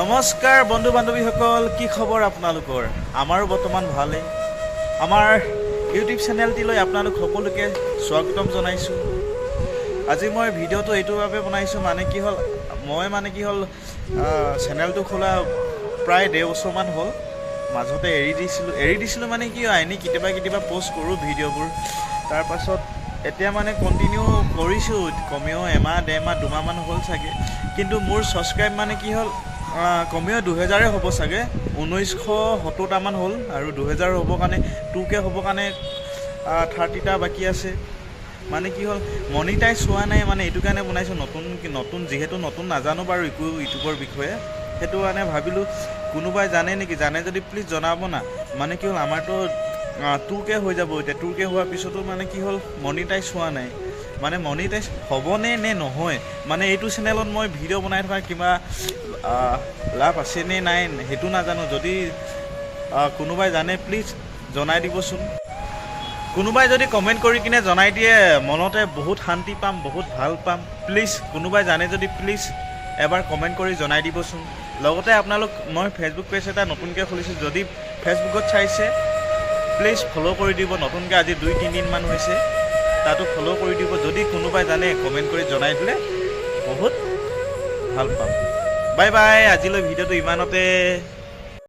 নমস্কাৰ বন্ধু বান্ধৱীসকল কি খবৰ আপোনালোকৰ? আমাৰো বৰ্তমান ভালেই আমাৰ ইউটিউব চেনেলটিলৈ আপোনালোক সকলোকে স্বাগতম জনাইছোঁ। আজি মই ভিডিঅ'টো এইটোৰ বাবে বনাইছোঁ মানে কি হ'ল মই মানে কি হ'ল চেনেলটো খোলা প্ৰায় ডেৰ বছৰমান হ'ল। মাজতে এৰি দিছিলোঁ এৰি দিছিলোঁ মানে কি এনেই কেতিয়াবা কেতিয়াবা প'ষ্ট কৰোঁ ভিডিঅ'বোৰ। তাৰপাছত এতিয়া মানে কণ্টিনিউ কৰিছোঁ কমেও এমাহ ডেৰমাহ দুমাহমান হ'ল চাগে। কিন্তু মোৰ ছাবস্ক্ৰাইব মানে কি হ'ল কমেও দুহেজাৰে হ'ব চাগে। ঊনৈছশ সত্তৰটামান হ'ল আৰু দুহেজাৰ হ'বৰ কাৰণে টুকে হ'বৰ কাৰণে থাৰ্টিটা বাকী আছে। মানে কি হ'ল মনিটাইজ হোৱা নাই মানে এইটো কাৰণে বনাইছোঁ নতুন নতুন যিহেতু নতুন নাজানো বাৰু একো ইউটিউবৰ বিষয়ে। সেইটো কাৰণে ভাবিলোঁ কোনোবাই জানে নেকি? জানে যদি প্লিজ জনাব না। মানে কি হ'ল আমাৰতো টুকে হৈ যাব। এতিয়া টুকে হোৱাৰ পিছতো মানে কি হ'ল মনিটাইজ হোৱা নাই। মানে মনিটাইজ হ'বনে নে নহয়? মানে এইটো চেনেলত মই ভিডিঅ' বনাই থকা কিবা লাভ আছে নে নাই সেইটো নাজানো। যদি কোনোবাই জানে প্লিজ জনাই দিবচোন। কোনোবাই যদি কমেণ্ট কৰি কিনে জনাই দিয়ে মনতে বহুত শান্তি পাম বহুত ভাল পাম। প্লিজ কোনোবাই জানে যদি প্লিজ এবাৰ কমেণ্ট কৰি জনাই দিবচোন। লগতে আপোনালোক মই ফেচবুক পেজ এটা নতুনকৈ খুলিছোঁ যদি ফেচবুকত চাইছে প্লিজ ফ'ল' কৰি দিব। নতুনকৈ আজি দুই তিনিদিনমান হৈছে। তাতো ফ'ল' কৰি দিব। যদি কোনোবাই জানে কমেণ্ট কৰি জনাই দিলে বহুত ভালো পাম। বাই বাই আজিলৈ ভিডিঅ'টো ইমানতে।